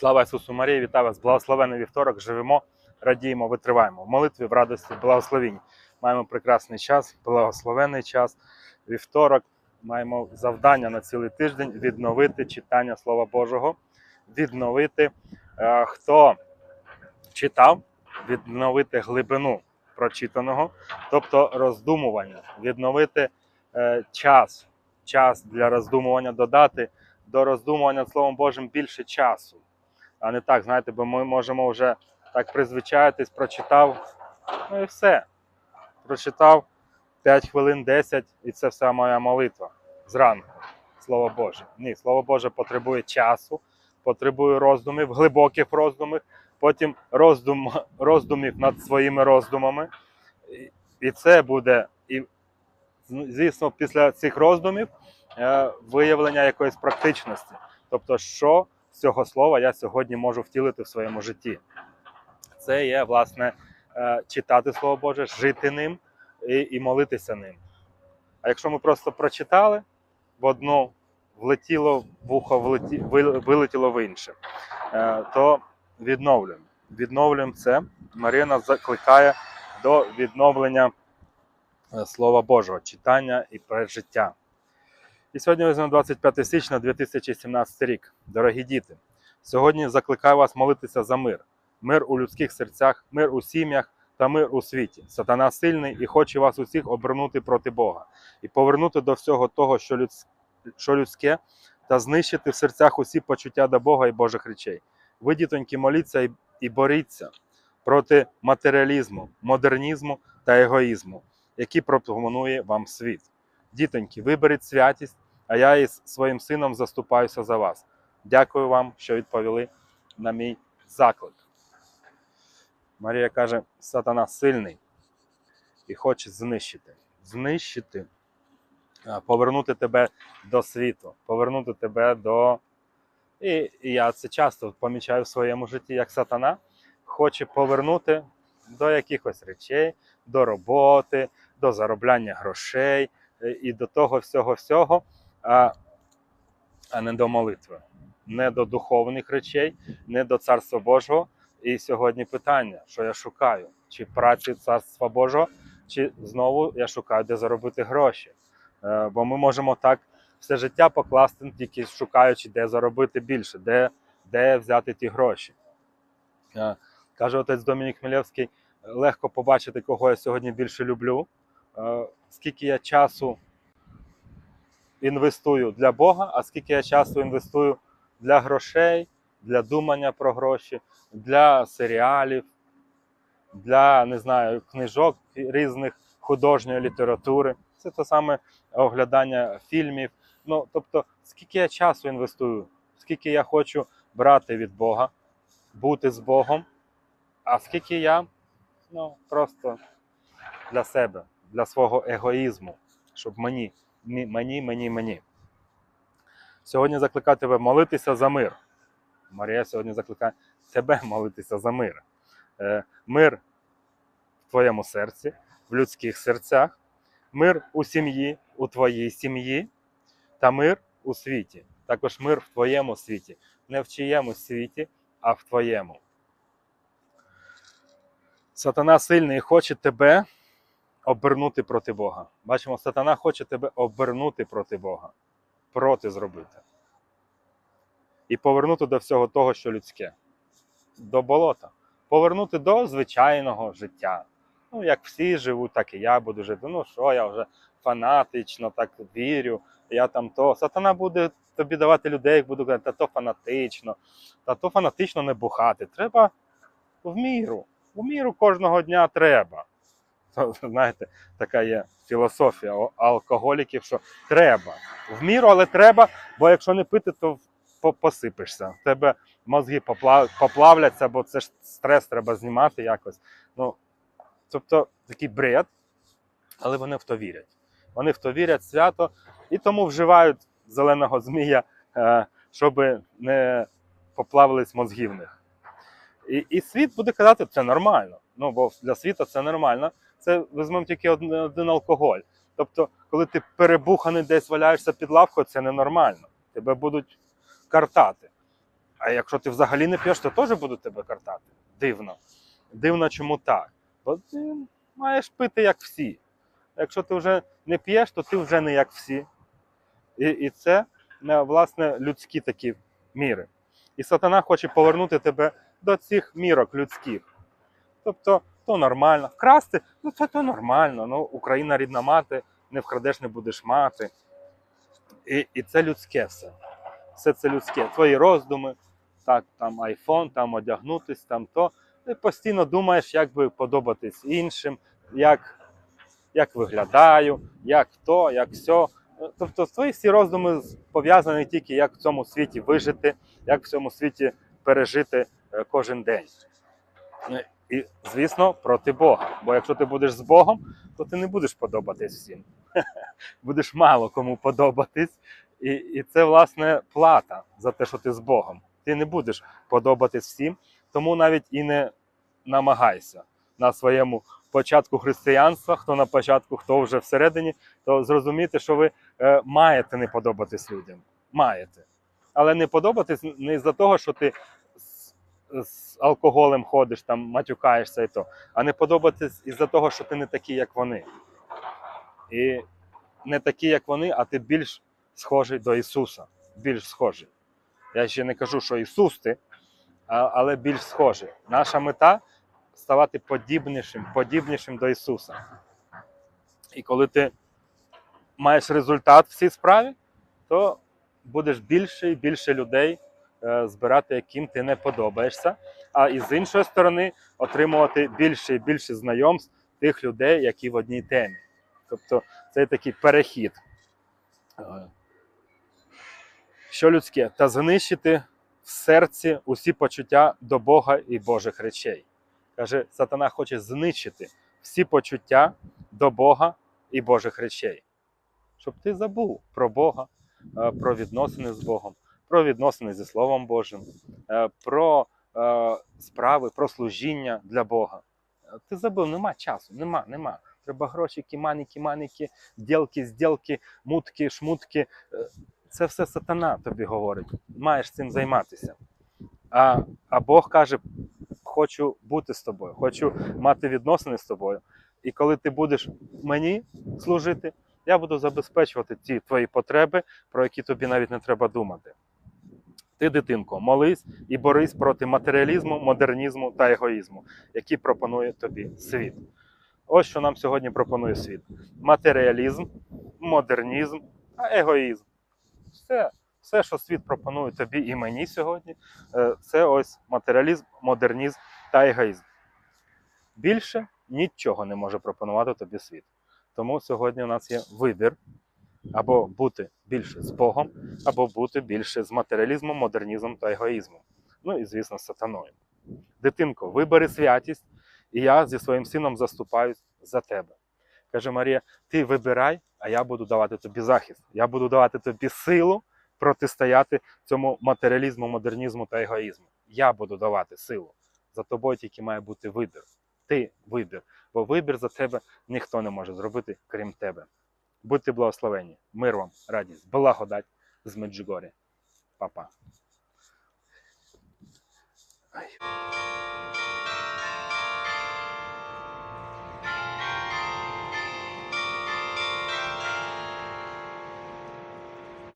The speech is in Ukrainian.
Слава Ісусу Марії, вітаю вас! Благословений вівторок. Живемо, радіємо, витриваємо. В молитві, в радості, благословінні. Маємо прекрасний час, благословений час. Вівторок маємо завдання на цілий тиждень відновити читання Слова Божого, відновити, е, хто читав, відновити глибину прочитаного, тобто роздумування, відновити е, час, час для роздумування, додати до роздумування Словом Божим більше часу. А не так, знаєте, бо ми можемо вже так призвичаїтись, прочитав, ну і все. Прочитав 5 хвилин, 10, і це вся моя молитва зранку. Слово Боже. Ні, Слово Боже потребує часу, потребує роздумів, глибоких роздумів, потім роздум, роздумів над своїми роздумами. І- це буде, і, звісно, після цих роздумів е, виявлення якоїсь практичності. Тобто, що цього слова я сьогодні можу втілити в своєму житті. Це є, власне, е, читати Слово Боже, жити ним і, і молитися ним. А якщо ми просто прочитали, в одну влетіло в вухо, влеті, вилетіло в інше, е, то відновлюємо. Відновлюємо це. Марія нас закликає до відновлення е, Слова Божого, читання і пережиття. І сьогодні візьмемо 25 січня 2017 рік. Дорогі діти, сьогодні закликаю вас молитися за мир. Мир у людських серцях, мир у сім'ях та мир у світі. Сатана сильний і хоче вас усіх обернути проти Бога і повернути до всього того, що, людсь... що людське, та знищити в серцях усі почуття до Бога і Божих речей. Ви, дітоньки, моліться і, і боріться проти матеріалізму, модернізму та егоїзму, які пропонує вам світ. Дітоньки, виберіть святість, а я із своїм сином заступаюся за вас. Дякую вам, що відповіли на мій заклик. Марія каже: сатана сильний і хоче знищити. Знищити, повернути тебе до світу, повернути тебе до. І, я це часто помічаю в своєму житті, як сатана хоче повернути до якихось речей, до роботи, до заробляння грошей і до того всього-всього, а, а не до молитви, не до духовних речей, не до Царства Божого. І сьогодні питання, що я шукаю: чи праці Царства Божого, чи знову я шукаю, де заробити гроші. Е, Бо ми можемо так все життя покласти, тільки шукаючи, де заробити більше, де, де взяти ті гроші. Е, Каже отець Домінік Хмелєвський, легко побачити, кого я сьогодні більше люблю, скільки я часу інвестую для Бога, а скільки я часу інвестую для грошей, для думання про гроші, для серіалів, для не знаю, книжок різних художньої літератури. Це те саме оглядання фільмів. Ну, тобто, скільки я часу інвестую, скільки я хочу брати від Бога, бути з Богом, а скільки я ну, просто для себе, для свого егоїзму, щоб мені, мені, мені, мені. Сьогодні закликаю тебе молитися за мир. Марія сьогодні закликає тебе молитися за мир. Е, Мир в твоєму серці, в людських серцях, мир у сім'ї, у твоїй сім'ї та мир у світі. Також мир в твоєму світі. Не в чиєму світі, а в твоєму. Сатана сильний хоче тебе обернути проти Бога. Бачимо, сатана хоче тебе обернути проти Бога, проти зробити. І повернути до всього того, що людське, до болота. Повернути до звичайного життя. Ну, як всі живуть, так і я буду жити. Ну що, я вже фанатично так вірю, я там то. Сатана буде тобі давати людей, буду казати, та то фанатично, та то фанатично не бухати. Треба в міру. В міру кожного дня треба. То, Знаєте, така є філософія алкоголіків, що треба. В міру, але треба, бо якщо не пити, то по- посипешся. В тебе мозги поплавляться, бо це ж стрес треба знімати якось. Ну, тобто такий бред, але вони в то вірять. Вони в то вірять свято і тому вживають зеленого змія, е, щоб не поплавились мозги в них. І, і світ буде казати, це нормально. Ну, бо для світу це нормально. Це візьмемо тільки один, один алкоголь. Тобто, коли ти перебуханий десь валяєшся під лавкою, це ненормально. Тебе будуть картати. А якщо ти взагалі не п'єш, то теж буду тебе картати. Дивно. Дивно, чому так? Бо ти маєш пити як всі. Якщо ти вже не п'єш, то ти вже не як всі. І, і це е, власне людські такі міри. І сатана хоче повернути тебе до цих мірок людських. Тобто, то нормально. Вкрасти, ну це то нормально. Ну, Україна рідна мати, не вкрадеш, не будеш мати. І, і це людське все. Все це людське. Твої роздуми, так, там айфон, там одягнутись, там то. Ти постійно думаєш, як би подобатись іншим, як, як виглядаю, як то, як сьо. Тобто твої всі роздуми пов'язані тільки як в цьому світі вижити, як в цьому світі пережити е, кожен день. І, звісно, проти Бога. Бо якщо ти будеш з Богом, то ти не будеш подобатись всім. Будеш мало кому подобатись. І, і це, власне, плата за те, що ти з Богом. Ти не будеш подобатись всім, тому навіть і не намагайся на своєму початку християнства, хто на початку, хто вже всередині, то зрозуміти, що ви е, маєте не подобатись людям. Маєте. Але не подобатись не з-за того, що ти з, алкоголем ходиш, там матюкаєшся і то, а не подобатись із-за того, що ти не такий, як вони. І не такий, як вони, а ти більш схожий до Ісуса. Більш схожий. Я ще не кажу, що Ісус ти, але більш схожий. Наша мета ставати подібнішим, подібнішим до Ісуса. І коли ти маєш результат в цій справі, то будеш більше і більше людей збирати, яким ти не подобаєшся. А і з іншої сторони отримувати більше і більше знайомств тих людей, які в одній темі. Тобто це такий перехід. Е, Що людське? Та знищити в серці усі почуття до Бога і Божих речей. Каже, сатана хоче знищити всі почуття до Бога і Божих речей. Щоб ти забув про Бога, е, про відносини з Богом, про відносини зі Словом Божим, е, про е, справи, про служіння для Бога. Е, Ти забув, нема часу, нема, нема. Треба гроші, кіманіки, маніки, ділки, зділки, мутки, шмутки. Це все сатана тобі говорить. Маєш цим займатися. А, а Бог каже: хочу бути з тобою, хочу мати відносини з тобою. І коли ти будеш мені служити, я буду забезпечувати ті твої потреби, про які тобі навіть не треба думати. Ти, дитинко, молись і борись проти матеріалізму, модернізму та егоїзму, які пропонує тобі світ. Ось що нам сьогодні пропонує світ: матеріалізм, модернізм та егоїзм. Все, все, що світ пропонує тобі і мені сьогодні, е, це ось матеріалізм, модернізм та егоїзм. Більше нічого не може пропонувати тобі світ. Тому сьогодні у нас є вибір або бути більше з Богом, або бути більше з матеріалізмом, модернізмом та егоїзмом. Ну і, звісно, сатаною. Дитинко, вибери святість, і я зі своїм сином заступаюсь за тебе. Каже Марія: ти вибирай, а я буду давати тобі захист. Я буду давати тобі силу протистояти цьому матеріалізму, модернізму та егоїзму. Я буду давати силу. За тобою тільки має бути вибір. Ти вибір. Бо вибір за тебе ніхто не може зробити, крім тебе. Будьте благословені. Мир вам, радість, благодать з Меджугорі. Па-па.